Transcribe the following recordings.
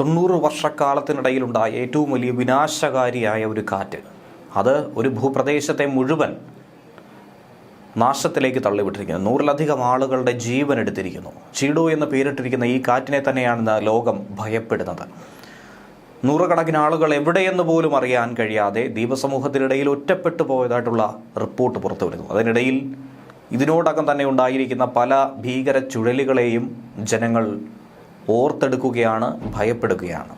തൊണ്ണൂറ് വർഷക്കാലത്തിനിടയിലുണ്ടായ ഏറ്റവും വലിയ വിനാശകാരിയായ ഒരു കാറ്റ്. അത് ഒരു ഭൂപ്രദേശത്തെ മുഴുവൻ നാശത്തിലേക്ക് തള്ളിവിട്ടിരിക്കുന്നു. നൂറിലധികം ആളുകളുടെ ജീവൻ എടുത്തിരിക്കുന്നു. ചീഡോ എന്ന് പേരിട്ടിരിക്കുന്ന ഈ കാറ്റിനെ തന്നെയാണ് ലോകം ഭയപ്പെടുന്നത്. നൂറുകണക്കിന് ആളുകൾ എവിടെയെന്ന് പോലും അറിയാൻ കഴിയാതെ ദ്വീപസമൂഹത്തിനിടയിൽ ഒറ്റപ്പെട്ടു പോയതായിട്ടുള്ള റിപ്പോർട്ട് പുറത്തു വരുന്നു. അതിനിടയിൽ ഇതിനോടകം തന്നെ ഉണ്ടായിരിക്കുന്ന പല ഭീകര ചുഴലികളെയും ജനങ്ങൾ ഓർത്തെടുക്കുകയാണ് ഭയപ്പെടുകയാണ്.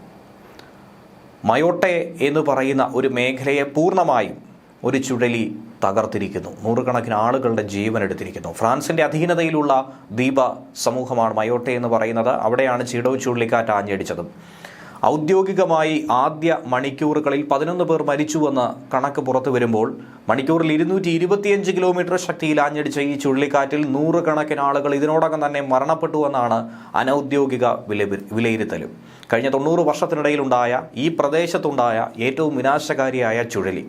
മയോട്ടെ എന്ന് പറയുന്ന ഒരു മേഖലയെ പൂർണമായും ഒരു ചുഴലി തകർത്തിരിക്കുന്നു. നൂറുകണക്കിന് ആളുകളുടെ ജീവൻ എടുത്തിരിക്കുന്നു. ഫ്രാൻസിന്റെ അധീനതയിലുള്ള ദ്വീപ സമൂഹമാണ് മയോട്ടെ എന്ന് പറയുന്നത്. അവിടെയാണ് ചീഡോ ചുഴലിക്കാറ്റ് ആഞ്ഞടിച്ചതും. ഔദ്യോഗികമായി ആദ്യ മണിക്കൂറുകളിൽ പതിനൊന്ന് പേർ മരിച്ചുവെന്ന് കണക്ക് പുറത്തു വരുമ്പോൾ മണിക്കൂറിൽ ഇരുന്നൂറ്റി ഇരുപത്തിയഞ്ച് കിലോമീറ്റർ ശക്തിയിൽ ആഞ്ഞടിച്ച ഈ ചുഴലിക്കാറ്റിൽ നൂറുകണക്കിന് ആളുകൾ ഇതിനോടകം തന്നെ മരണപ്പെട്ടുവെന്നാണ് അനൌദ്യോഗിക വില വിലയിരുത്തലും. കഴിഞ്ഞ തൊണ്ണൂറ് വർഷത്തിനിടയിലുണ്ടായ ഈ പ്രദേശത്തുണ്ടായ ഏറ്റവും വിനാശകാരിയായ ചുഴലി.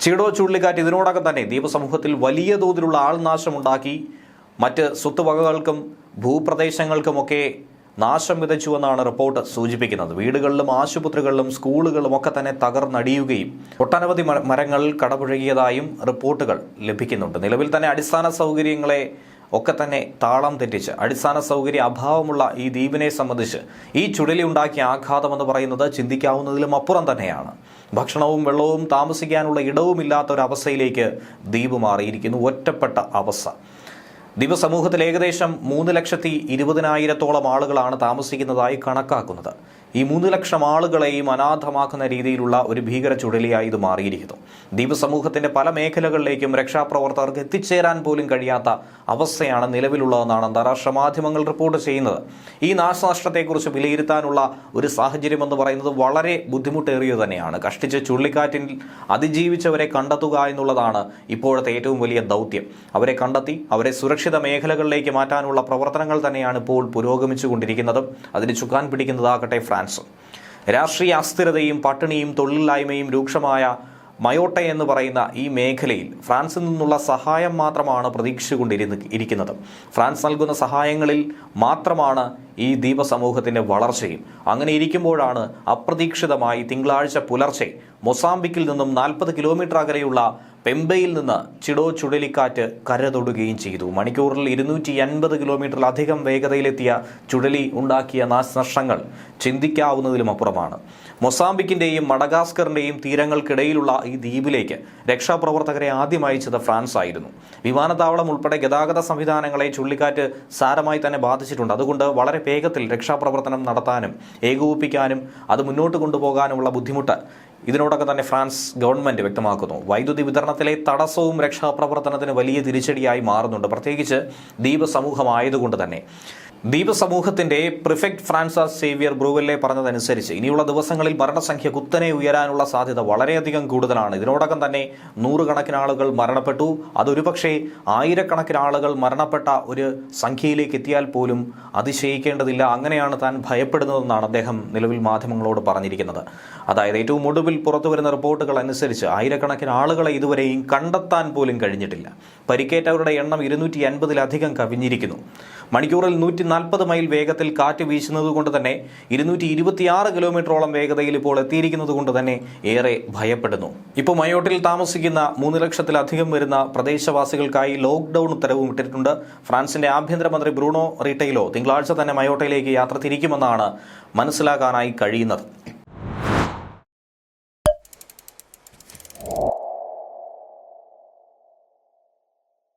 ചീടോ ചുഴലിക്കാറ്റ് ഇതിനോടകം തന്നെ ദ്വീപസമൂഹത്തിൽ വലിയ തോതിലുള്ള ആൾനാശമുണ്ടാക്കി മറ്റ് സ്വത്തുവകകൾക്കും ഭൂപ്രദേശങ്ങൾക്കുമൊക്കെ നാശം വിതച്ചുവെന്നാണ് റിപ്പോർട്ട് സൂചിപ്പിക്കുന്നത്. വീടുകളിലും ആശുപത്രികളിലും സ്കൂളുകളും ഒക്കെ തന്നെ തകർന്നടിയുകയും ഒട്ടനവധി മരങ്ങൾ കടപുഴകിയതായും റിപ്പോർട്ടുകൾ ലഭിക്കുന്നുണ്ട്. നിലവിൽ തന്നെ അടിസ്ഥാന സൗകര്യങ്ങളെ ഒക്കെ തന്നെ താളം തെറ്റിച്ച് അടിസ്ഥാന സൗകര്യ അഭാവമുള്ള ഈ ദ്വീപിനെ സംബന്ധിച്ച് ഈ ചുഴലി ഉണ്ടാക്കിയ ആഘാതം എന്ന് പറയുന്നത് ചിന്തിക്കാവുന്നതിലും അപ്പുറം തന്നെയാണ്. ഭക്ഷണവും വെള്ളവും താമസിക്കാനുള്ള ഇടവുമില്ലാത്ത ഒരു അവസ്ഥയിലേക്ക് ദ്വീപ് മാറിയിരിക്കുന്നു. ഒറ്റപ്പെട്ട അവസ്ഥ. ദ്വീപ് സമൂഹത്തിൽ ഏകദേശം മൂന്ന് ലക്ഷത്തി ഇരുപതിനായിരത്തോളം ആളുകളാണ് താമസിക്കുന്നതായി കണക്കാക്കുന്നത്. ഈ മൂന്ന് ലക്ഷം ആളുകളെയും അനാഥമാക്കുന്ന രീതിയിലുള്ള ഒരു ഭീകര ചുഴലിയായി ഇത് മാറിയിരിക്കുന്നു. ദ്വീപ് സമൂഹത്തിന്റെ പല മേഖലകളിലേക്കും രക്ഷാപ്രവർത്തകർക്ക് എത്തിച്ചേരാൻ പോലും കഴിയാത്ത അവസ്ഥയാണ് നിലവിലുള്ളതെന്നാണ് അന്താരാഷ്ട്ര മാധ്യമങ്ങൾ റിപ്പോർട്ട് ചെയ്യുന്നത്. ഈ നാശനഷ്ടത്തെക്കുറിച്ച് വിലയിരുത്താനുള്ള ഒരു സാഹചര്യം എന്ന് പറയുന്നത് വളരെ ബുദ്ധിമുട്ടേറിയത് തന്നെയാണ്. കഷ്ടിച്ച് ചുഴലിക്കാറ്റിൽ അതിജീവിച്ചവരെ കണ്ടെത്തുക എന്നുള്ളതാണ് ഇപ്പോഴത്തെ ഏറ്റവും വലിയ ദൗത്യം. അവരെ കണ്ടെത്തി അവരെ സുരക്ഷിത മേഖലകളിലേക്ക് മാറ്റാനുള്ള പ്രവർത്തനങ്ങൾ തന്നെയാണ് ഇപ്പോൾ പുരോഗമിച്ചുകൊണ്ടിരിക്കുന്നതും. അതിന് ചുക്കാൻ പിടിക്കുന്നതാകട്ടെ ഫ്രാൻസ് രാഷ്ട്രീയ അസ്ഥിരതയും പട്ടിണിയും തൊഴിലില്ലായ്മയും രൂക്ഷമായ മയോട്ടെ എന്ന് പറയുന്ന ഈ മേഖലയിൽ ഫ്രാൻസിൽ നിന്നുള്ള സഹായം മാത്രമാണ് പ്രതീക്ഷിച്ചുകൊണ്ടിരുന്ന ഇരിക്കുന്നത്. ഫ്രാൻസ് നൽകുന്ന സഹായങ്ങളിൽ മാത്രമാണ് ഈ ദ്വീപ സമൂഹത്തിന്റെ വളർച്ചയും. അങ്ങനെ ഇരിക്കുമ്പോഴാണ് അപ്രതീക്ഷിതമായി തിങ്കളാഴ്ച പുലർച്ചെ മൊസാംബിക്കിൽ നിന്നും നാൽപ്പത് കിലോമീറ്റർ അകലെയുള്ള പെമ്പയിൽ നിന്ന് ചിഡോ ചുഴലിക്കാറ്റ് കരതൊടുകയും ചെയ്തു. മണിക്കൂറിൽ ഇരുന്നൂറ്റി എൺപത് കിലോമീറ്ററിലധികം വേഗതയിലെത്തിയ ചുഴലി ഉണ്ടാക്കിയ നാശനഷ്ടങ്ങൾ ചിന്തിക്കാവുന്നതിലും അപ്പുറമാണ്. മൊസാംബിക്കിന്റെയും മഡഗാസ്കറിന്റെയും തീരങ്ങൾക്കിടയിലുള്ള ഈ ദ്വീപിലേക്ക് രക്ഷാപ്രവർത്തകരെ ആദ്യം അയച്ചത് ഫ്രാൻസ് ആയിരുന്നു. വിമാനത്താവളം ഉൾപ്പെടെ ഗതാഗത സംവിധാനങ്ങളെ ചുഴലിക്കാറ്റ് സാരമായി തന്നെ ബാധിച്ചിട്ടുണ്ട്. അതുകൊണ്ട് വളരെ വേഗത്തിൽ രക്ഷാപ്രവർത്തനം നടത്താനും ഏകോപിപ്പിക്കാനും അത് മുന്നോട്ട് കൊണ്ടുപോകാനുമുള്ള ബുദ്ധിമുട്ട് ഇതിനോടൊക്കെ തന്നെ ഫ്രാൻസ് ഗവൺമെന്റ് വ്യക്തമാക്കുന്നു. വൈദ്യുതി വിതരണത്തിലെ തടസ്സവും രക്ഷാപ്രവർത്തനത്തിന് വലിയ തിരിച്ചടിയായി മാറുന്നുണ്ട്. പ്രത്യേകിച്ച് ദ്വീപ് സമൂഹമായതുകൊണ്ട് തന്നെ. ദ്വീപ് സമൂഹത്തിന്റെ പ്രിഫെക്ട് ഫ്രാൻസാസ് സേവിയർ ബ്രൂവെല്ലെ പറഞ്ഞതനുസരിച്ച് ഇനിയുള്ള ദിവസങ്ങളിൽ മരണസംഖ്യ കുത്തനെ ഉയരാനുള്ള സാധ്യത വളരെയധികം കൂടുതലാണ്. ഇതിനോടകം തന്നെ നൂറുകണക്കിന് ആളുകൾ മരണപ്പെട്ടു. അതൊരുപക്ഷെ ആയിരക്കണക്കിന് ആളുകൾ മരണപ്പെട്ട ഒരു സംഖ്യയിലേക്ക് എത്തിയാൽ പോലും അതിശയിക്കേണ്ടതില്ല. അങ്ങനെയാണ് താൻ ഭയപ്പെടുന്നതെന്നാണ് അദ്ദേഹം നിലവിൽ മാധ്യമങ്ങളോട് പറഞ്ഞിരിക്കുന്നത്. അതായത് ഏറ്റവും ഒടുവിൽ പുറത്തു വരുന്ന റിപ്പോർട്ടുകൾ അനുസരിച്ച് ആയിരക്കണക്കിന് ആളുകളെ ഇതുവരെയും കണ്ടെത്താൻ പോലും കഴിഞ്ഞിട്ടില്ല. പരിക്കേറ്റവരുടെ എണ്ണം ഇരുന്നൂറ്റി അൻപതിലധികം കവിഞ്ഞിരിക്കുന്നു. മണിക്കൂറിൽ നൂറ്റി നാൽപ്പത് മൈൽ വേഗത്തിൽ കാറ്റ് വീശുന്നത് കൊണ്ട് തന്നെ ഇരുന്നൂറ്റി ഇരുപത്തിയാറ് കിലോമീറ്ററോളം വേഗതയിൽ ഇപ്പോൾ എത്തിയിരിക്കുന്നത് കൊണ്ട് തന്നെ ഏറെ ഭയപ്പെടുന്നു. ഇപ്പോൾ മയോട്ടിൽ താമസിക്കുന്ന മൂന്ന് ലക്ഷത്തിലധികം വരുന്ന പ്രദേശവാസികൾക്കായി ലോക്ക്ഡൌൺ ഉത്തരവും ഇട്ടിട്ടുണ്ട്. ഫ്രാൻസിന്റെ ആഭ്യന്തരമന്ത്രി ബ്രൂണോ റീറ്റൈലോ തിങ്കളാഴ്ച തന്നെ മയോട്ടയിലേക്ക് യാത്ര തിരിക്കുമെന്നാണ് മനസ്സിലാക്കാനായി കഴിയുന്നത്.